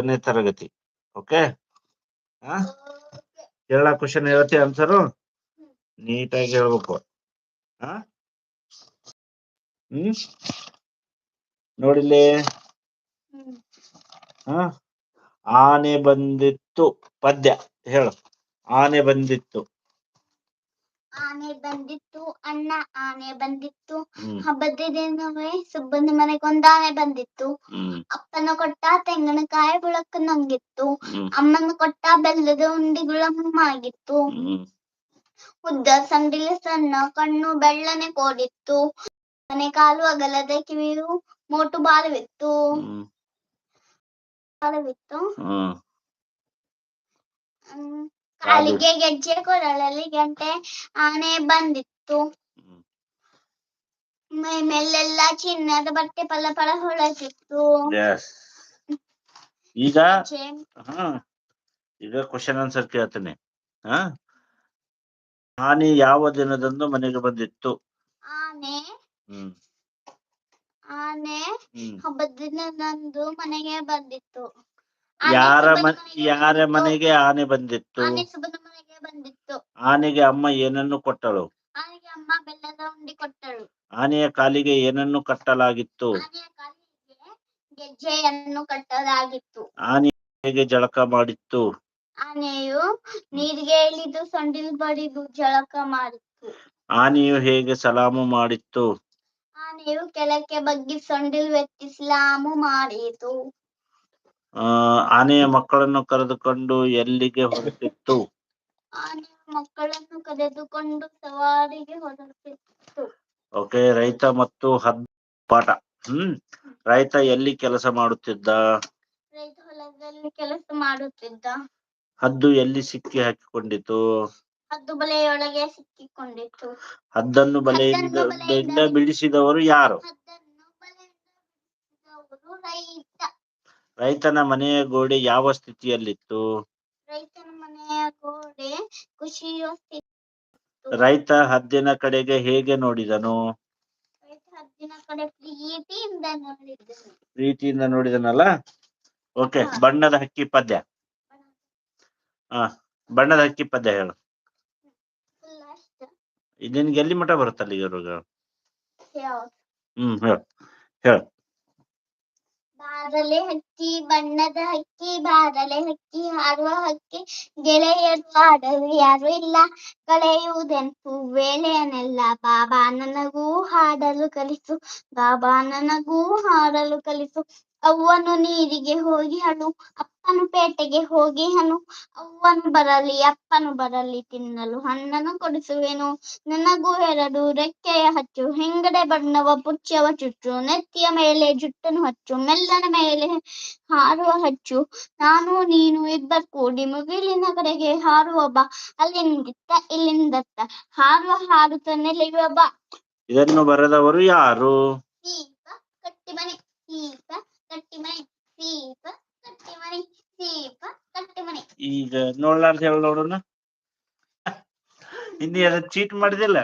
ಒಂದನೇ ತರಗತಿ ಓಕೆ ಹಾ ಕ್ವಶನ್ ಹೇಳ್ತಿ ಆನ್ಸರು ನೀಟಾಗಿ ಹೇಳ್ಬೇಕು. ಹಾ ಹ್ಮ್? ನೋಡಿಲ್ಲಿ? ಹ ಹಾ ಆನೆ ಬಂದಿತ್ತು, ಪದ್ಯ ಹೇಳು. ಆನೆ ಬಂದಿತ್ತು. ಆನೆ ಬಂದಿತ್ತು ಅಣ್ಣ ಆನೆ ಬಂದಿತ್ತು ಹ್ಮ್. ಹಬ್ಬದ ದಿನವೇ ಸುಬ್ಬನ ಮನೆಗೆ ಒಂದ್ ಆನೆ ಬಂದಿತ್ತು. ಹ್ಮ್. ಅಪ್ಪನ ಕೊಟ್ಟ ತೆಂಗಿನಕಾಯಿ ಬುಳಕ್ಕ ನಂಗಿತ್ತು. ಹ್ಮ್. ಅಮ್ಮನ ಕೊಟ್ಟ ಬೆಲ್ಲದ ಉಂಡಿಗಳ ಆಗಿತ್ತು ಹ್ಮ್. ಉದ್ದ ಸಂಡಿಲೆ ಸಣ್ಣ ಕಣ್ಣು ಬೆಳ್ಳನೆ ಕೋಡಿತ್ತು. ಮನೆ ಕಾಲು ಅಗಲದ ಕಿವಿಯು ಮೋಟು ಬಾಲವಿತ್ತು. ಹ್ಮ್. ಬಾಲವಿತ್ತು. ಹ್ಮ್. ಹ್ಮ್. ಕಾಲಿಗೆ ಗೆಜ್ಜೆ ಕೊರಳಲ್ಲಿ ಗಂಟೆ ಆನೆ ಬಂದಿತ್ತು. ಮೈ ಮೇಲೆಲ್ಲ ಚಿನ್ನದ ಬಟ್ಟೆ ಪಲ ಪಲ ಹೊಳಸಿತ್ತು ಈಗ ಹಾ ಈಗ ಕ್ವಶನ್ ಆನ್ಸರ್ ಕೇಳ್ತೇನೆ. ಹಾ? ಆನೆ ಯಾವ ದಿನದಂದು ಮನೆಗೆ ಬಂದಿತ್ತು? ಆನೆ. ಆನೆ ಹಬ್ಬದ ದಿನದಂದು ಮನೆಗೆ ಬಂದಿತ್ತು. ಯಾರ ಮನೆ ಯಾರ ಮನೆಗೆ ಆನೆ ಬಂದಿತ್ತು? ಆನೆಗೆ ಅಮ್ಮ ಏನನ್ನು ಕೊಟ್ಟಳು? ಆನೆಗೆ ಅಮ್ಮ ಬೆಲ್ಲದ ಉಂಡಿ ಕೊಟ್ಟಳು. ಆನೆಯ ಕಾಲಿಗೆ ಏನನ್ನು ಕಟ್ಟಲಾಗಿತ್ತು? ಗೆಜ್ಜೆಯನ್ನು ಕಟ್ಟಲಾಗಿತ್ತು. ಆನೆ ಹೇಗೆ ಜಳಕ ಮಾಡಿತ್ತು? ಆನೆಯು ನೀರಿಗೆ ಇಳಿದು ಸಂಡಿಲ್ ಬಡಿದು ಜಳಕ ಮಾಡಿತ್ತು. ಆನೆಯು ಹೇಗೆ ಸಲಾಮು ಮಾಡಿತ್ತು? ಆನೆಯು ಕೆಳಕ್ಕೆ ಬಗ್ಗಿ ಸಂಡಿಲ್ ವ್ಯಕ್ತಿ ಸಲಾಮು ಮಾಡಿತು. ಆ ಆನೆಯ ಮಕ್ಕಳನ್ನು ಕರೆದುಕೊಂಡು ಎಲ್ಲಿಗೆ ಹೊರಟಿತ್ತು? ಆನೆಯ ಮಕ್ಕಳನ್ನು ಕರೆದುಕೊಂಡು ಸವಾರಿಗೆ ಹೊರಟಿತ್ತು. ಓಕೆ ರೈತ ಮತ್ತು ಹದ್ ಪಾಠ. ಹ್ಮ್ ರೈತ ಎಲ್ಲಿ ಕೆಲಸ ಮಾಡುತ್ತಿದ್ದ? ರೈತ ಹೊಲದಲ್ಲಿ ಕೆಲಸ ಮಾಡುತ್ತಿದ್ದ. ಹದ್ದು ಎಲ್ಲಿ ಸಿಕ್ಕಿ ಹಾಕಿಕೊಂಡಿತು? ಹದ್ದು ಬಲೆಯೊಳಗೆ ಸಿಕ್ಕಿಕೊಂಡಿತ್ತು. ಹದ್ದನ್ನು ಬಲೆಯಿಂದ ಬಲೆಯಿಂದ ಬಿಡಿಸಿದವರು ಯಾರು? ಹದ್ದನ್ನು ಬಲೆಯಿಂದ ಬಿಡಿಸಿದವರು ರೈತ. ರೈತನ ಮನೆಯ ಗೋಡೆ ಯಾವ ಸ್ಥಿತಿಯಲ್ಲಿತ್ತು? ರೈತನ ಮನೆಯ ಗೋಡೆ ರೈತ ಹದ್ದಿನ ಕಡೆಗೆ ಹೇಗೆ ನೋಡಿದನು? ರೈತ ಹದ್ದಿನ ಕಡೆ ಪ್ರೀತಿಯಿಂದ ನೋಡಿದನು. ಪ್ರೀತಿಯಿಂದ ನೋಡಿದನಲ್ಲ? ಓಕೆ ಬಣ್ಣದ ಹಕ್ಕಿ ಪದ್ಯ. ಹಾ ಬಣ್ಣದ ಹಕ್ಕಿ ಪದ್ಯ ಹೇಳು. ಇದನ್ಗೆ ನಿನ್ಗೆ ಎಲ್ಲಿ ಮಠ ಬರುತ್ತಲ್ಲ ಈಗ ಯಾವ್ದು? ಹ್ಮ್ ಹೇಳು ಹೇಳು. ಬಾರಲೆ ಹಕ್ಕಿ, ಬಣ್ಣದ ಹಕ್ಕಿ, ಬಾರಲೆ ಹಕ್ಕಿ, ಹಾರುವ ಹಕ್ಕಿ, ಗೆಳೆಯರು ಆಡಲು ಯಾರು ಇಲ್ಲ. ಕಳೆಯುವುದೆಂಪು ವೇಳೆಯನ್ನೆಲ್ಲ ಬಾಬಾ ನನಗೂ ಹಾಡಲು ಕಲಿಸು, ಬಾಬಾ ನನಗೂ ಹಾಡಲು ಕಲಿಸು. ಅವ್ವನು ನೀರಿಗೆ ಹೋಗಿ ಹನು ಅಪ್ಪನು ಪೇಟೆಗೆ ಹೋಗಿ ಹನು ಅವ್ವನು ಬರಲಿ ಅಪ್ಪನು ಬರಲಿ ತಿನ್ನಲು ಹಣ್ಣನ್ನು ಕೊಡಿಸುವೆನು. ನನಗೂ ಎರಡು ರೆಕ್ಕೆಯ ಹಚ್ಚು ಹೆಂಗಡೆ ಬಣ್ಣವ ಪುಚ್ಚವ ಚುಚ್ಚು ನೆತ್ತಿಯ ಮೇಲೆ ಜುಟ್ಟನ್ನು ಹಚ್ಚು ಮೆಲ್ಲನ ಮೇಲೆ ಹಾರುವ ಹಚ್ಚು. ನಾನು ನೀನು ಇಬ್ಬರು ಕೂಡಿ ಮುಗಿಲಿನ ಕಡೆಗೆ ಹಾರುವ ಬಾ ಅಲ್ಲಿಂದಿತ್ತ ಇಲ್ಲಿಂದತ್ತ ಹಾರುವ ಹಾರುತ್ತ ನೆಲೆಯುವ ಬಾ. ಇದನ್ನು ಬರೆದವರು ಯಾರು ಸೀಪ ಕಟ್ಟಿ ಮನೆ ಸೀಪ ಕಟ್ಟಿ ಮನೆ ಸೀಪ ಕಟ್ಟಿ ಮನೆ ಸೀಪ ಕಟ್ಟಿ ಮನೆ ಈಗ ನೋಡ್ಲಾರ್ದ ಹೇಳ ನೋಡೋಣ. ಹಿಂದಿ ಅದ ಚೀಟ್ ಮಾಡಿದಿಲ್ಲ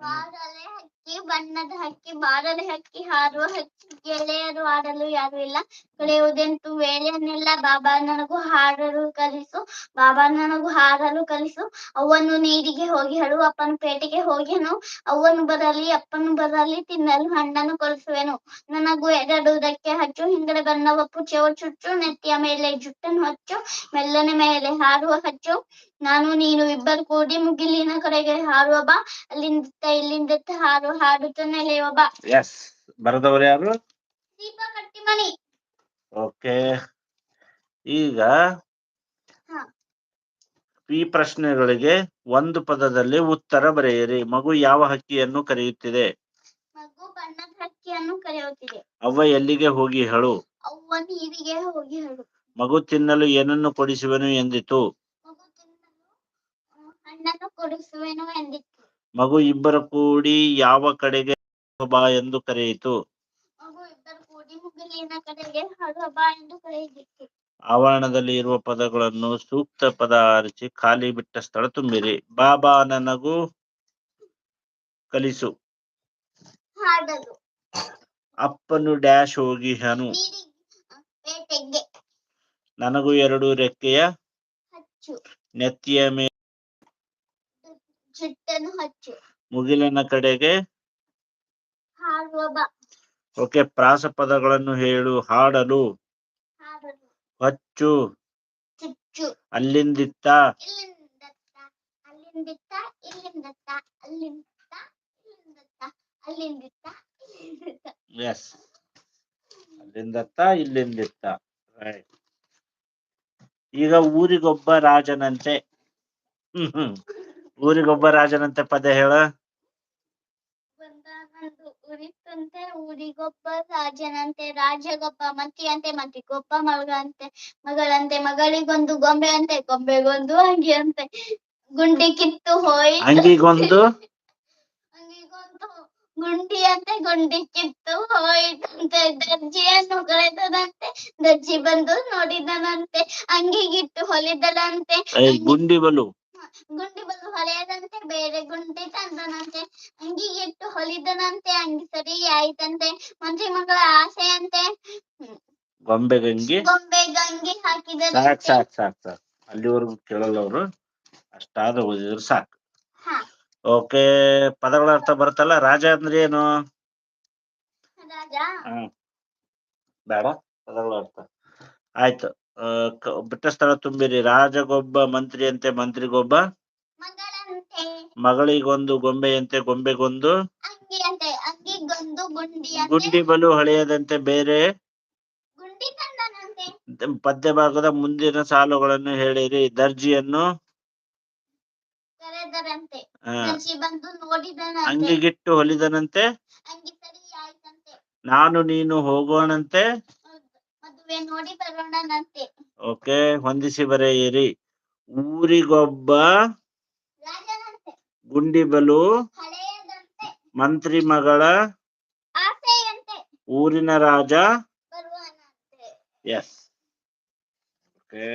ಬಾರಲೆ ಹಕ್ಕಿ ಬಣ್ಣದ ಹಕ್ಕಿ ಬಾರಲೆ ಹಕ್ಕಿ ಹಾರುವ ಹಕ್ಕಿ ಗೆಳೆಯರು ಆಡಲು ಯಾರು ಇಲ್ಲ. ಕಳೆಯುವುದೆಂತು? ವೇಳೆಯನ್ನೆಲ್ಲ ಬಾಬಾ ನನಗೂ ಹಾಡಲು ಕಲಿಸು ಬಾಬಾ ನನಗೂ ಹಾಡಲು ಕಲಿಸು. ಅವನು ನೀರಿಗೆ ಹೋಗಿ ಹಳು ಅಪ್ಪನ ಪೇಟೆಗೆ ಹೋಗೆನು ಅವನು ಬರಲಿ ಅಪ್ಪನು ಬರಲಿ ತಿನ್ನಲು ಹಣ್ಣನ್ನು ಕೊಡಿಸುವೆನು. ನನಗೂ ಎರಡು ರೆಕ್ಕೆ ಹಚ್ಚು ಹಿಂಗಡೆ ಬಣ್ಣವ ಪುಚ್ಚವ ಚುಚ್ಚು ನೆತ್ತಿಯ ಮೇಲೆ ಜುಟ್ಟನ್ನು ಹಚ್ಚು ಮೆಲ್ಲನೆ ಮೇಲೆ ಹಾರುವ ಹಚ್ಚು. ನಾನು ನೀನು ಇಬ್ಬರು ಕೂಡಿ ಮುಗಿಲಿನ ಕಡೆಗೆ ಹಾರುವ ಬಾ. ಅಲ್ಲಿಂದ ಇಲ್ಲಿಂದ ಹಾರು ಹಾಡುತ್ತ ನೆಲೆಯುವ ಬಾ. ಬರದವರು ಬರೆದವರು ಯಾರು? ದೀಪ ಕಟ್ಟಿ ಮನಿ ಓಕೆ. ಈಗ ಈ ಪ್ರಶ್ನೆಗಳಿಗೆ ಒಂದು ಪದದಲ್ಲಿ ಉತ್ತರ ಬರೆಯಿರಿ. ಮಗು ಯಾವ ಹಕ್ಕಿಯನ್ನು ಕರೆಯುತ್ತಿದೆ? ಅವ್ವ ಎಲ್ಲಿಗೆ ಹೋಗಿ ಹೇಳು? ಮಗು ತಿನ್ನಲು ಏನನ್ನು ಕೊಡಿಸುವೆನು ಎಂದಿತು? ಮಗು ಇಬ್ಬರು ಕೂಡಿ ಯಾವ ಕಡೆಗೆ ಬಾ ಎಂದು ಕರೆಯಿತು ಮಗು ಇಬ್ಬರು ಕೂಡಿ ಮುಗಿಲಿನ ಕಡೆಗೆ ಹಾಡುವ ಬಾ ಎಂದು ಕರೆದಿತ್ತು ಆವರಣದಲ್ಲಿ ಇರುವ ಪದಗಳನ್ನು ಸೂಕ್ತ ಪದ ಆರಿಸಿ ಖಾಲಿ ಬಿಟ್ಟ ಸ್ಥಳ ತುಂಬಿರಿ. ಬಾಬಾ ನನಗೂ ಕಲಿಸು. ಅಪ್ಪನು ಡ್ಯಾಶ್ ಹೋಗಿ ಹನು. ನನಗೂ ಎರಡು ರೆಕ್ಕೆಯ ನೆತ್ತಿಯ ಮೇಲೆ ಮುಗಿಲನ ಕಡೆಗೆ ಓಕೆ ಪ್ರಾಸ ಪದಗಳನ್ನು ಹೇಳು ಹಾಡಲು. ಹಚ್ಚು. ಅಲ್ಲಿಂದಿತ್ತ. ಎಸ್ ಅಲ್ಲಿಂದತ್ತ ಇಲ್ಲಿಂದಿತ್ತ. ರೈಟ್ ಈಗ ಊರಿಗೊಬ್ಬ ರಾಜನಂತೆ. ಹ್ಮ್ ಹ್ಮ್. ಊರಿಗೊಬ್ಬ ರಾಜನಂತೆ ಪದ ಹೇಳ. ಉರಿತಂತೆ ಊರಿಗೊಬ್ಬ ರಾಜನಂತೆ ರಾಜಗೊಬ್ಬ ಮಂತ್ರಿಯಂತೆ ಮಂತ್ರಿಗೊಬ್ಬ ಮಗಳಂತೆ ಮಗಳಂತೆ ಮಗಳಿಗೊಂದು ಗೊಂಬೆಯಂತೆ ಗೊಂಬೆಗೊಂದು ಅಂಗಿಯಂತೆ. ಗುಂಡಿ ಕಿತ್ತು ಹೋಯಿ ಅಂಗಿಗೊಂದು? ಅಂಗಿಗೊಂದು ಗುಂಡಿಯಂತೆ ಗುಂಡಿ ಕಿತ್ತು ಹೋಯಿತಂತೆ. ದರ್ಜಿಯನ್ನು ಕಳೆದದಂತೆ ದರ್ಜಿ ಬಂದು ನೋಡಿದನಂತೆ. ಅಂಗಿಗಿಟ್ಟು ಹೊಲಿದಳಂತೆ ಗುಂಡಿ ಬಲು. ಗುಂಡಿ ಬಲು ಹೊಲೆಯದಂತೆ ಬೇರೆ ಗುಂಡಿ ತಂದನಂತೆ ಅಂಗಿಗಿಟ್ಟು ಹೊಲಿದನಂತೆ ಅಂಗಿ ಸರಿ ಆಯ್ತಂತೆ ಮಂತ್ರಿ ಮಗಳ ಆಸೆಯಂತೆ. ಗೊಂಬೆ ಗಂಗಿ. ಗೊಂಬೆ ಗಂಗಿ ಸಾಕ್ ಹಾಕಿದನಂತೆ ಸಾಕ್ ಸಾಕ್ ಸಾಕ್. ಅಲ್ಲಿವರೆಗೂ ಕೇಳಲ್ಲ ಅವರು ಅಷ್ಟಾದ್ರೂ ಓದಿದ್ರು ಸಾಕು. ಓಕೆ ಪದಗಳ ಅರ್ಥ ಬರುತ್ತಲ್ಲ? ರಾಜ ಅಂದ್ರೆ ಏನು? ರಾಜ? ಹ್ಮ್ ಬೇಡ ಪದಗಳ ಅರ್ಥ. ಆಯ್ತು. ಆ, ಕ- ಬಿಟ್ಟ ಸ್ಥಳ ತುಂಬಿರಿ. ರಾಜಗೊಬ್ಬ ಮಂತ್ರಿಯಂತೆ ಮಂತ್ರಿಗೊಬ್ಬ? ಮಗಳಿಗೊಂದು ಗೊಂಬೆಯಂತೆ ಗೊಂಬೆಗೊಂದು? ಗುಂಡಿ ಬಲು ಹಳೆಯದಂತೆ ಬೇರೆ? ಪದ್ಯ ಭಾಗದ ಮುಂದಿನ ಸಾಲುಗಳನ್ನು ಹೇಳಿರಿ. ದರ್ಜಿಯನ್ನು? ಅಂಗಿಗಿಟ್ಟು ಹೊಲಿದನಂತೆ? ನಾನು ನೀನು ಹೋಗೋಣಂತೆ? ನೋಡಿ ಬರೋಣನಂತೆ. ಓಕೆ ಹೊಂದಿಸಿ ಬರೆಯಿರಿ. ಊರಿಗೊಬ್ಬ ಗುಂಡಿಬಲು ಮಂತ್ರಿ ಮಗಳ ಊರಿನ ರಾಜ ಎಸ್ ಓಕೆ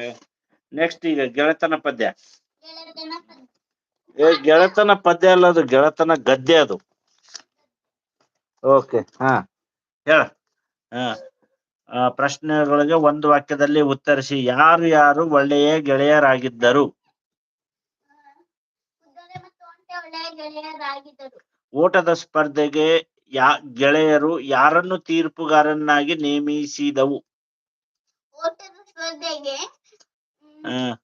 ನೆಕ್ಸ್ಟ್ ಈಗ ಗೆಳೆತನ ಪದ್ಯ. ಗೆಳೆತನ ಪದ್ಯ ಅಲ್ಲ ಅದು ಗೆಳೆತನ ಗದ್ಯ ಅದು. ಓಕೆ ಹಾ ಹೇಳ. ಹಾ ಪ್ರಶ್ನೆಗಳಿಗೆ ಒಂದು ವಾಕ್ಯದಲ್ಲಿ ಉತ್ತರಿಸಿ ಯಾರು ಯಾರು ಒಳ್ಳೆಯ ಗೆಳೆಯರಾಗಿದ್ದರು? ಓಟದ ಸ್ಪರ್ಧೆಗೆ ಯಾ ಗೆಳೆಯರು ಯಾರನ್ನು ತೀರ್ಪುಗಾರನ್ನಾಗಿ ನೇಮಿಸಿದವು? ಓಟದ ಸ್ಪರ್ಧೆಗೆ ಮ್, ಆ,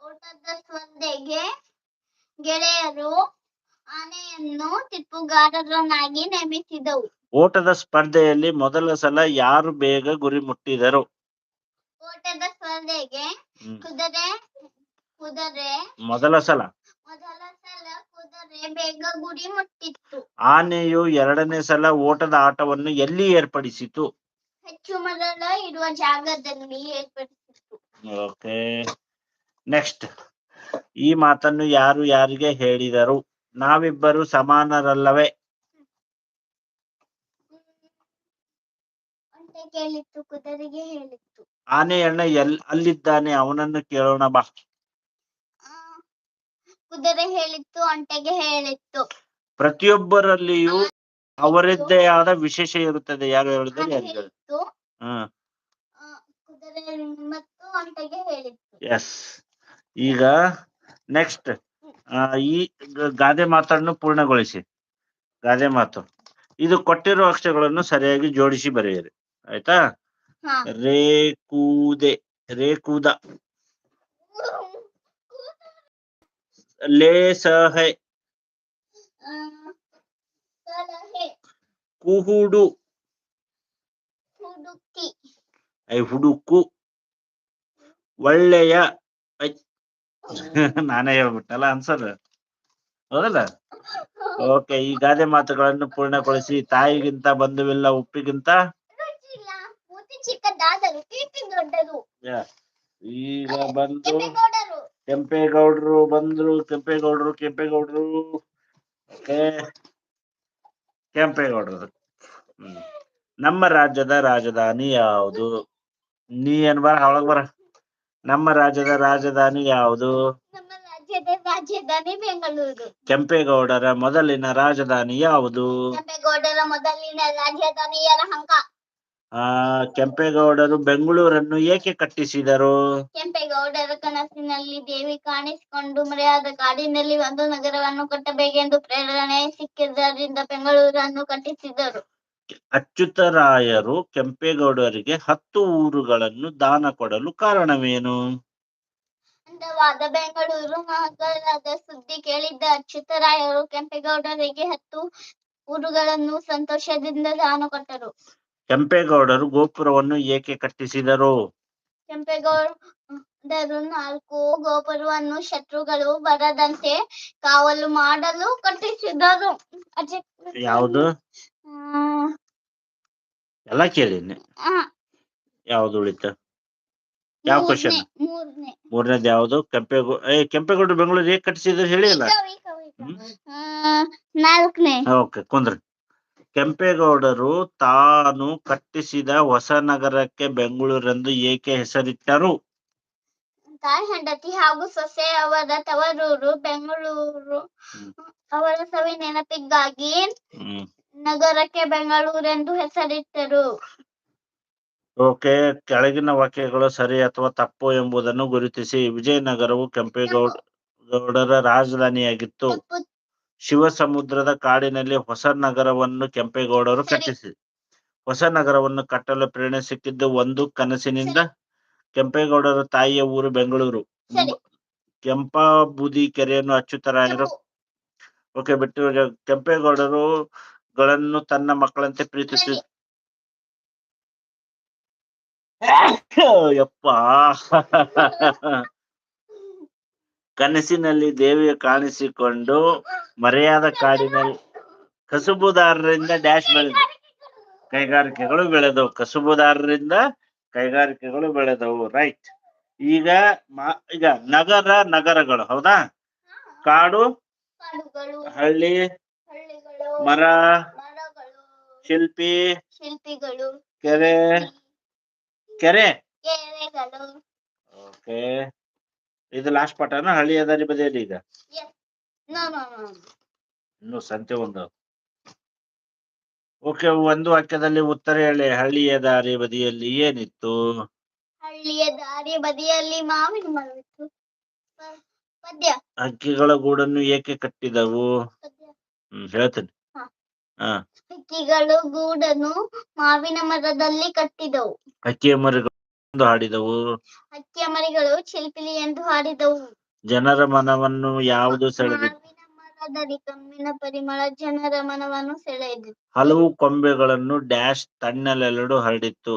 ಓಟದ ಸ್ಪರ್ಧೆಗೆ ಗೆಳೆಯರು ಆನೆಯನ್ನು ತೀರ್ಪುಗಾರರನ್ನಾಗಿ ನೇಮಿಸಿದವು. ಓಟದ ಸ್ಪರ್ಧೆಯಲ್ಲಿ ಮೊದಲ ಸಲ ಯಾರು ಬೇಗ ಗುರಿ ಮುಟ್ಟಿದರು? ಓಟದ ಸ್ಪರ್ಧೆಗೆ ಹ್ಮ್. ಕುದುರೆ ಕುದುರೆ ಮೊದಲ ಸಲ. ಮೊದಲ ಸಲ ಕುದುರೆ ಬೇಗ ಗುರಿ ಮುಟ್ಟಿತ್ತು. ಆನೆಯು ಎರಡನೇ ಸಲ ಓಟದ ಆಟವನ್ನು ಎಲ್ಲಿ ಏರ್ಪಡಿಸಿತು? ಹೆಚ್ಚು ಮರಳ ಇರುವ ಜಾಗದಲ್ಲಿ ಏರ್ಪಡಿಸಿತ್ತು. ಓಕೆ. ನೆಕ್ಸ್ಟ್. ಈ ಮಾತನ್ನು ಯಾರು ಯಾರಿಗೆ ಹೇಳಿದರು? ನಾವಿಬ್ಬರು ಸಮಾನರಲ್ಲವೇ? ಒಂಟೆ ಕೇಳಿತ್ತು ಕುದುರೆಗೆ ಹೇಳಿತ್ತು. ಆನೆಯಣ್ಣ ಎಲ್ ಅಲ್ಲಿದ್ದಾನೆ ಅವನನ್ನು ಕೇಳೋಣ ಬಾ. ಆ, ಕುದುರೆ ಹೇಳಿತ್ತು ಒಂಟೆಗೆ ಹೇಳಿತ್ತು. ಪ್ರತಿಯೊಬ್ಬರಲ್ಲಿಯೂ ಅವರದ್ದೇ ಆದ ವಿಶೇಷ ಇರುತ್ತದೆ ಯಾರು ಹೇಳಿದ್ರೆ ಆನೆ ಯಾರು ಹೇಳಿತ್ತು. ಹ್ಮ್ ಆ, ಕುದುರೆ ಮತ್ತು ಒಂಟೆಗೆ ಹೇಳಿತ್ತು. ಎಸ್. ಈಗ ನೆಕ್ಸ್ಟ್ ಈ ಗ- ಗಾದೆ ಮಾತನ್ನು ಪೂರ್ಣಗೊಳಿಸಿ. ಗಾದೆ ಮಾತು. ಇದು ಕೊಟ್ಟಿರೋ ಅಕ್ಷರಗಳನ್ನು ಸರಿಯಾಗಿ ಜೋಡಿಸಿ ಬರೆಯಿರಿ. ಆಯ್ತಾ? ರೇಕೂದೆ ರೇಕೂದ. ಲೇ ಸಹೆ ಕುಹುಡು. ಐ ಹುಡುಕು. ಒಳ್ಳೆಯ ನಾನೇ ಹೇಳ್ಬಿಟ್ಟಲ್ಲ ಅನ್ಸರ್ ಹೌದಲ್ಲ? ಓಕೆ ಈ ಗಾದೆ ಮಾತುಗಳನ್ನು ಪೂರ್ಣಗೊಳಿಸಿ ತಾಯಿಗಿಂತ ಬಂಧುವಿಲ್ಲ ಉಪ್ಪಿಗಿಂತ ಮೂತಿ ಚಿಕ್ಕದಾದರು ಕೀರ್ತಿ ದೊಡ್ಡದು. ಈಗ ಬಂದು ಕೆಂಪೇಗೌಡರು. ಬಂದ್ರು ಕೆಂಪೇಗೌಡರು ಕೆಂಪೇಗೌಡರು. ಓಕೆ. ಕೆಂಪೇಗೌಡರು. ನಮ್ಮ ರಾಜ್ಯದ ರಾಜಧಾನಿ ಯಾವುದು? ನೀ ಏನ್ ಬರ ಅವಳಗ್ ಬರ. ನಮ್ಮ ರಾಜ್ಯದ ರಾಜಧಾನಿ ಯಾವುದು? ರಾಜಧಾನಿ ಬೆಂಗಳೂರು. ಕೆಂಪೇಗೌಡರ ಮೊದಲಿನ ರಾಜಧಾನಿ ಯಾವುದು? ಕೆಂಪೇಗೌಡರ ಮೊದಲಿನ ರಾಜಧಾನಿ ಯಲಹಂಕ. ಆ ಕೆಂಪೇಗೌಡರು ಬೆಂಗಳೂರನ್ನು ಏಕೆ ಕಟ್ಟಿಸಿದರು? ಕೆಂಪೇಗೌಡರ ಕನಸಿನಲ್ಲಿ ದೇವಿ ಕಾಣಿಸಿಕೊಂಡು ಮರೆಯಾದ ಕಾಡಿನಲ್ಲಿ ಒಂದು ನಗರವನ್ನು ಕಟ್ಟಬೇಕೆಂದು ಪ್ರೇರಣೆ ಸಿಕ್ಕಿದ್ದರಿಂದ ಬೆಂಗಳೂರನ್ನು ಕಟ್ಟಿಸಿದರು. ಅಚ್ಯುತರಾಯರು ಕೆಂಪೇಗೌಡರಿಗೆ ಹತ್ತು ಊರುಗಳನ್ನು ದಾನ ಕೊಡಲು ಕಾರಣವೇನು? ಅಂದವಾದ ಬೆಂಗಳೂರು ನಗರದ ಸುದ್ದಿ ಕೇಳಿದ್ದ ಅಚ್ಯುತರಾಯರು ಕೆಂಪೇಗೌಡರಿಗೆ ಹತ್ತು ಊರುಗಳನ್ನು ಸಂತೋಷದಿಂದ ದಾನ ಕೊಟ್ಟರು. ಕೆಂಪೇಗೌಡರು ಗೋಪುರವನ್ನು ಏಕೆ ಕಟ್ಟಿಸಿದರು? ಕೆಂಪೇಗೌಡರು ನಾಲ್ಕು ಗೋಪುರವನ್ನು ಶತ್ರುಗಳು ಬರದಂತೆ ಕಾವಲು ಮಾಡಲು ಕಟ್ಟಿಸಿದರು. ಯಾವುದು? ಎಲ್ಲ ಕೇಳಿನಿ ಆ, ಯಾವ್ದು ಉಳಿತ? ಯಾವ ಕ್ವಶನ್ ಮೂರನೇ- ಮೂರನೇ. ಮೂರನೇದು ಯಾವ್ದು? ಕೆಂಪೇಗೌ ಏ ಕೆಂಪೇಗೌಡರು ಬೆಂಗಳೂರು ಹೇಗೆ ಕಟ್ಟಿಸಿದ್ರು ಹೇಳಿ ಅಲ್ಲ ಈಗ, ಈಗ, ಈಗ. ಆ, ನಾಲ್ಕನೇ. ಓಕೆ ಕುಂದ್ರಿ. ಕೆಂಪೇಗೌಡರು ತಾನು ಕಟ್ಟಿಸಿದ ಹೊಸ ನಗರಕ್ಕೆ ಬೆಂಗಳೂರೆಂದು ಏಕೆ ಹೆಸರಿಟ್ಟರು? ತಾಯಿ ಹೆಂಡತಿ ಹಾಗೂ ಸೊಸೆ ಅವರ ತವರೂರು ಬೆಂಗಳೂರು ಅವರ ಸವಿ ನೆನಪಿಗಾಗಿ ನಗರಕ್ಕೆ ಬೆಂಗಳೂರೆಂದು ಹೆಸರಿಟ್ಟರು. ಓಕೆ ಕೆಳಗಿನ ವಾಕ್ಯಗಳು ಸರಿ ಅಥವಾ ತಪ್ಪು ಎಂಬುದನ್ನು ಗುರುತಿಸಿ. ವಿಜಯನಗರವು ಕೆಂಪೇಗೌಡ ಗೌಡರ ರಾಜಧಾನಿಯಾಗಿತ್ತು. ತಪ್ಪು ಶಿವಸಮುದ್ರದ ಕಾಡಿನಲ್ಲಿ ಹೊಸ ನಗರವನ್ನು ಕೆಂಪೇಗೌಡರು. ಕಟ್ಟಿಸಿ ಹೊಸ ನಗರವನ್ನು ಕಟ್ಟಲು ಪ್ರೇರಣೆ ಸಿಕ್ಕಿದ್ದು ಒಂದು ಕನಸಿನಿಂದ ಕೆಂಪೇಗೌಡರ ತಾಯಿಯ ಊರು ಬೆಂಗಳೂರು. ಕೆಂಪಾ ಬೂದಿ ಕೆರೆಯನ್ನು ಅಚ್ಚುತರಾಯರು ಓಕೆ ಬಿಟ್ಟು ಕೆಂಪೇಗೌಡರು ಗಳನ್ನು ತನ್ನ ಮಕ್ಕಳಂತೆ ಪ್ರೀತಿಸಿ. ಯಪ್ಪ. ಕನಸಿನಲ್ಲಿ ದೇವಿಯ ಕಾಣಿಸಿಕೊಂಡು ಮರೆಯಾದ ಕಾಡಿನಲ್ಲಿ ಕಸುಬುದಾರರಿಂದ ಡ್ಯಾಶ್ ಬೆಳೆದು ಕೈಗಾರಿಕೆಗಳು ಬೆಳೆದವು. ಕಸುಬುದಾರರಿಂದ ಕೈಗಾರಿಕೆಗಳು ಬೆಳೆದವು. ರೈಟ್. ಈಗ ಈಗ ನಗರ ನಗರಗಳು ಹೌದಾ? ಕಾಡು ಹಳ್ಳಿ ಮರ ಶಿಲ್ಪಿ ಶಿಲ್ಪಿಗಳು ಕೆರೆ. ಕೆರೆ ಓಕೆ. ಇದು ಲಾಸ್ಟ್ ಪಾಠನ ಹಳ್ಳಿ ಅದಾರಿ ಬದಿಯಲ್ಲಿ ಈಗ ಇನ್ನು ಸಂತೆ ಒಂದು. ಓಕೆ ಒಂದು ವಾಕ್ಯದಲ್ಲಿ ಉತ್ತರ ಹೇಳಿ. ಹಳ್ಳಿಯ ದಾರಿ ಬದಿಯಲ್ಲಿ ಏನಿತ್ತು? ಹಳ್ಳಿಯ ದಾರಿ ಬದಿಯಲ್ಲಿ ಮಾವಿನ ಮರವಿತ್ತು ಹಕ್ಕಿಗಳ ಗೂಡನ್ನು ಏಕೆ ಕಟ್ಟಿದವು? ಹ್ಮ್ ಹೇಳ್ತೀನಿ. ಹಕ್ಕಿಗಳು ಗೂಡನ್ನು ಮಾವಿನ ಮರದಲ್ಲಿ ಕಟ್ಟಿದವು. ಹಕ್ಕಿಯ ಮರಿಗಳು ಹಾಡಿದವು. ಹಕ್ಕಿಯ ಮರಿಗಳು ಚಿಲ್ಪಿಲಿ ಎಂದು ಹಾಡಿದವು. ಜನರ ಮನವನ್ನು ಯಾವುದು ಸೆಳೆದಿತ್ತು ಕಮ್ಮಿನ ಪರಿಮಳ ಜನರ ಮನವನ್ನು ಸೆಳೆದಿತ್ತು ಹಲವು ಕೊಂಬೆಗಳನ್ನು ಡ್ಯಾಶ್ ತಣ್ಣಲೆರಡು ಹರಡಿತ್ತು.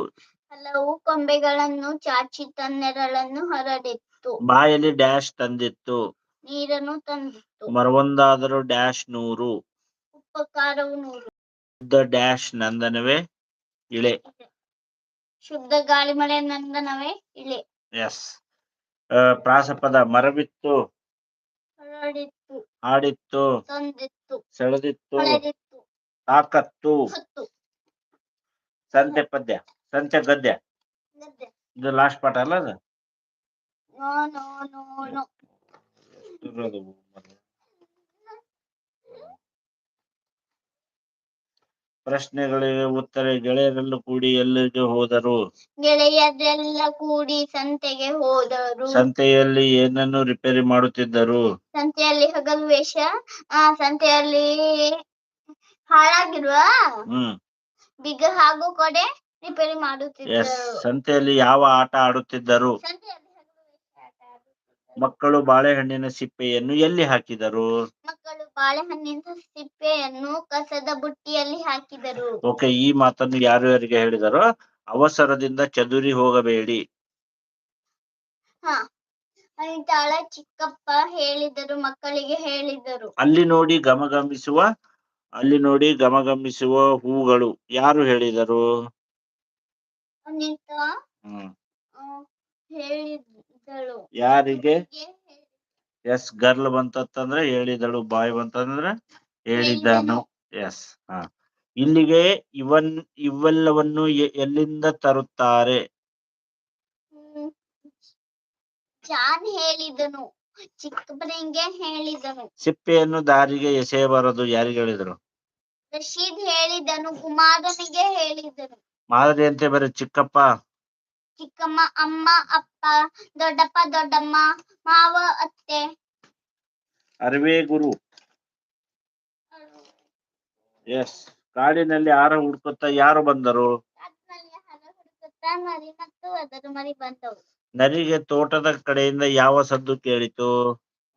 ಹಲವು ಕೊಂಬೆಗಳನ್ನು ಚಾಚಿ ತನ್ನೆರಳನ್ನು ಹರಡಿತ್ತು. ಬಾಯಲ್ಲಿ ಡ್ಯಾಶ್ ತಂದಿತ್ತು. ನೀರನ್ನು ತಂದಿತ್ತು. ಮರವೊಂದಾದರೂ ಡ್ಯಾಶ್ ನೂರು. ಉಪಕಾರವು ನೂರು. ಡ್ಯಾಶ್ ನಂದನವೇ. ಇಳೆ. ಶುದ್ಧ ಗಾಳಿ ಮಳೆ ನಂದನವೇ? ಇಲ್ಲಿ. ಎಸ್ ಪ್ರಾಸಪದ ಮರವಿತ್ತು. ಹರಡಿತ್ತು. ಹಾಡಿತ್ತು. ತಂದಿತ್ತು. ಸೆಳೆದಿತ್ತು. ಹೊಳೆದಿತ್ತು ತಾಕತ್ತು. ಸಂತೆ ಪದ್ಯ. ಸಂತೆ ಗದ್ಯ. ಗದ್ದೆ ಇದು ಲಾಸ್ಟ್ ಪಾಠ ಅಲ್ಲ ಅದು? No no no no. ಇರೋದು. ಪ್ರಶ್ನೆಗಳಿಗೆ ಉತ್ತರ ಗೆಳೆಯರೆಲ್ಲ ಕೂಡಿ ಎಲ್ಲಿಗೆ ಹೋದರು? ಗೆಳೆಯರೆಲ್ಲ ಕೂಡಿ ಸಂತೆಗೆ ಹೋದರು. ಸಂತೆಯಲ್ಲಿ ಏನನ್ನು ರಿಪೇರಿ ಮಾಡುತ್ತಿದ್ದರು? ಸಂತೆಯಲ್ಲಿ ಹಗಲು ವೇಷ ಆ ಸಂತೆಯಲ್ಲಿ ಹಾಳಾಗಿರುವ ಹ್ಮ್. ಬಿಗ ಹಾಗೂ ಕೊಡೆ ರಿಪೇರಿ ಎಸ್ ಮಾಡುತ್ತಿದ್ದರು. ಸಂತೆಯಲ್ಲಿ ಯಾವ ಆಟ ಆಡುತ್ತಿದ್ದರು? ಸಂತೆಯಲ್ಲಿ ಹಗಲು ವೇಷ ಆಟ ಆಡುತ್ತಿದ್ದರು. ಮಕ್ಕಳು ಬಾಳೆಹಣ್ಣಿನ ಸಿಪ್ಪೆಯನ್ನು ಎಲ್ಲಿ ಹಾಕಿದರು? ಮಕ್ಕಳು ಬಾಳೆಹಣ್ಣಿನ ಸಿಪ್ಪೆಯನ್ನು ಕಸದ ಬುಟ್ಟಿಯಲ್ಲಿ ಹಾಕಿದರು. ಓಕೆ ಈ ಮಾತನ್ನು ಯಾರು ಯಾರಿಗೆ ಹೇಳಿದರು ಅವಸರದಿಂದ ಚದುರಿ ಹೋಗಬೇಡಿ. ಹ ಅನಿತಾಳ ಚಿಕ್ಕಪ್ಪ ಹೇಳಿದರು ಮಕ್ಕಳಿಗೆ ಹೇಳಿದರು. ಅಲ್ಲಿ ನೋಡಿ ಗಮಗಮಿಸುವ ಅಲ್ಲಿ ನೋಡಿ ಗಮಗಮಿಸುವ ಹೂಗಳು. ಯಾರು ಹೇಳಿದರು? ಅನಿತಾ ಹ್ಮ್. ಆ, ಹೇಳಿದಳು ಯಾರಿಗೆ? ಎಸ್ ಗರ್ಲ್ ಬಂತಂದ್ರೆ ಹೇಳಿದಳು ಬಾಯ್ ಬಂತಂದ್ರೆ ಹೇಳಿದನು. ಎಸ್ ಹ. ಇಲ್ಲಿಗೆ ಇವನ್ ಇವೆಲ್ಲವನ್ನು ಎಲ್ಲಿಂದ ತರುತ್ತಾರೆ? ಜಾನ್ ಹೇಳಿದನು. ಹೇಳಿದನು. ಸಿಪ್ಪೆಯನ್ನು ದಾರಿಗೆ ಎಸೆಯಬಾರದು ಯಾರಿಗೆ ಹೇಳಿದರು? ರಶೀದ್ ಹೇಳಿದನು. ಕುಮಾರನಿಗೆ ಹೇಳಿದನು. ಮಾದರಿ ಅಂತ ಬರೀ ಚಿಕ್ಕಪ್ಪ. ಚಿಕ್ಕಮ್ಮ ಅಮ್ಮ ಅಪ್ಪ ದೊಡ್ಡಪ್ಪ ದೊಡ್ಡಮ್ಮ ಮಾವ ಅತ್ತೆ. ಅರಿವೇ ಗುರು. ಎಸ್ ಕಾಡಿನಲ್ಲಿ ಆಹಾರ ಹುಡುಕುತ್ತಾ ಯಾರು ಬಂದರು? ಮತ್ತು ಅದರ ಮರಿ ಬಂದವು. ನರಿಗೆ ತೋಟದ ಕಡೆಯಿಂದ ಯಾವ ಸದ್ದು ಕೇಳಿತು?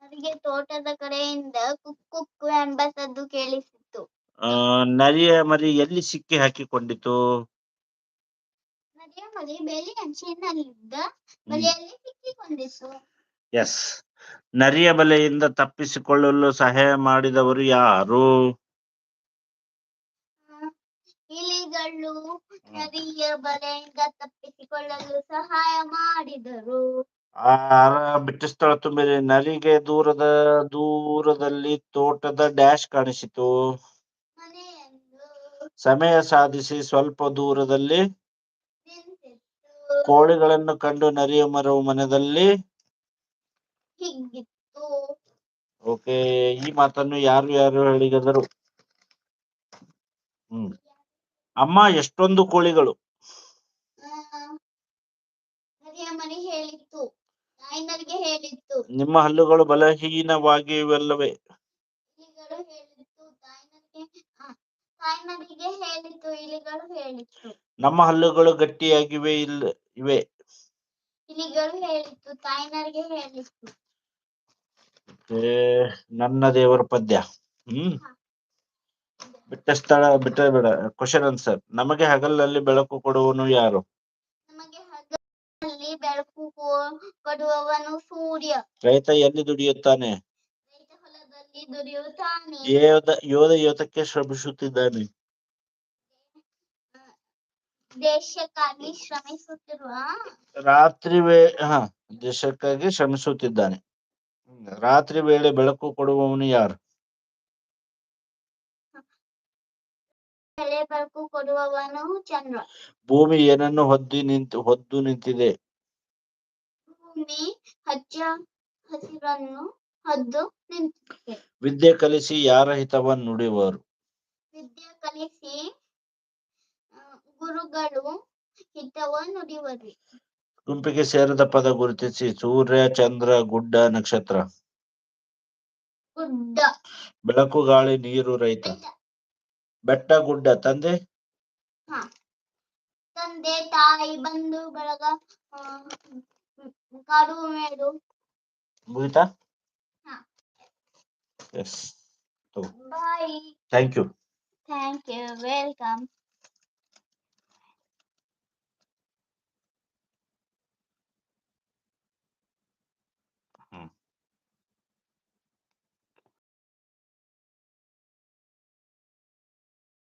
ನರಿಗೆ ತೋಟದ ಕಡೆಯಿಂದ ಕುಕ್ ಕುಕ್ಕು ಎಂಬ ಸದ್ದು ಕೇಳಿಸಿತ್ತು. ಆ, ನರಿಯ ಮರಿ ಎಲ್ಲಿ ಸಿಕ್ಕಿ ಹಾಕಿಕೊಂಡಿತು? ಬೇಲಿ ಅಂಚಿನಲ್ಲಿದ್ದ ಬಲೆಯಲ್ಲಿ ಎಸ್ ನರಿಯ ಬಲೆಯಿಂದ ತಪ್ಪಿಸಿಕೊಳ್ಳಲು ಸಹಾಯ ಮಾಡಿದವರು ಯಾರು? ಇಲಿಗಳು ನರಿಯ ಬಲೆಯಿಂದ ತಪ್ಪಿಸಿಕೊಳ್ಳಲು ಸಹಾಯ ಮಾಡಿದರು. ಆರ ಬಿಟ್ಟ ಸ್ಥಳ ತುಂಬಿದೆ. ನರಿಗೆ ದೂರದ ದೂರದಲ್ಲಿ ತೋಟದ ಡ್ಯಾಶ್ ಕಾಣಿಸಿತು. ಮನೆಯನ್ನು ಸಮಯ ಸಾಧಿಸಿ ಸ್ವಲ್ಪ ದೂರದಲ್ಲಿ ಕೋಳಿಗಳನ್ನು ಕಂಡು ನರಿಯ ಮರವು ಮನದಲ್ಲಿ ಓಕೆ ಈ ಮಾತನ್ನು ಯಾರು ಯಾರು ಹೇಳಿದರು ಹ್ಮ್. ಅಮ್ಮ ಎಷ್ಟೊಂದು ಕೋಳಿಗಳು? ನಿಮ್ಮ ಹಲ್ಲುಗಳು ಬಲಹೀನವಾಗಿವೆಲ್ಲವೇ? ನಮ್ಮ ಹಲ್ಲುಗಳು ಗಟ್ಟಿಯಾಗಿವೆ ಇಲ್ಲ ಇವೆ. ಇಲಿಗಳು ಹೇಳಿತ್ತು ತಾಯಿನರಿಗೆ ಹೇಳಿತ್ತು ಏ, ನನ್ನ ದೇವರ ಪದ್ಯ. ಹ್ಮ್? ಬಿಟ್ಟ ಸ್ಥಳ ಬಿಟ್ಟ ಬೇಡ. ಕ್ವಶನ್ ಆನ್ಸರ್ ನಮಗೆ ಹಗಲಲ್ಲಿ ಬೆಳಕು ಕೊಡುವನು ಯಾರು? ನಮಗೆ ಹಗಲಲ್ಲಿ ಬೆಳಕು ಕೊಡುವವನು ಸೂರ್ಯ. ರೈತ ಎಲ್ಲಿ ದುಡಿಯುತ್ತಾನೆ? ರೈತ ಹೊಲದಲ್ಲಿ ದುಡಿಯುತ್ತಾನೆ. ಯೋಧ ಯೋಧ ಯೋಧಕ್ಕೆ ಶ್ರಮಿಸುತ್ತಿದ್ದಾನೆ. ದೇಶಕ್ಕಾಗಿ ಶ್ರಮಿಸುತ್ತಿರುವ ರಾತ್ರಿ ವೇ ಹ ದೇಶಕ್ಕಾಗಿ ಶ್ರಮಿಸುತ್ತಿದ್ದಾನೆ. ರಾತ್ರಿ ವೇಳೆ ಬೆಳಕು ಕೊಡುವವನು ಯಾರು? ಬೆಳೆ ಬೆಳಕು ಕೊಡುವವನು ಚಂದ್ರ. ಭೂಮಿ ಏನನ್ನು ಹೊದ್ದಿ ನಿಂತು ಹೊದ್ದು ನಿಂತಿದೆ? ಭೂಮಿ ಹಚ್ಚ ಹಸಿರನ್ನು ಹದ್ದು ನಿಂತಿದೆ. ವಿದ್ಯೆ ಕಲಿಸಿ ಯಾರ ಹಿತವನ್ನು ನುಡಿಯುವರು ವಿದ್ಯೆ ಕಲಿಸಿ ಗುರುಗಳು ಹಿತವ ನುಡಿವರು ಗುಂಪಿಗೆ ಸೇರಿದ ಪದ ಗುರುತಿಸಿ ಸೂರ್ಯ ಚಂದ್ರ ಗುಡ್ಡ ನಕ್ಷತ್ರ. ಗುಡ್ಡ. ಬೆಳಕು ಗಾಳಿ ನೀರು ರೈತ. ಬೆಟ್ಟ. ಗುಡ್ಡ ತಂದೆ. ತಂದೆ ತಾಯಿ ಬಂಧು ಬಳಗ ಆ, ಕಾಡು ಮೇಡು. ಮುಗಿತಾ? ಹಾ. Yes. Bye. Thank you. Thank you. Welcome.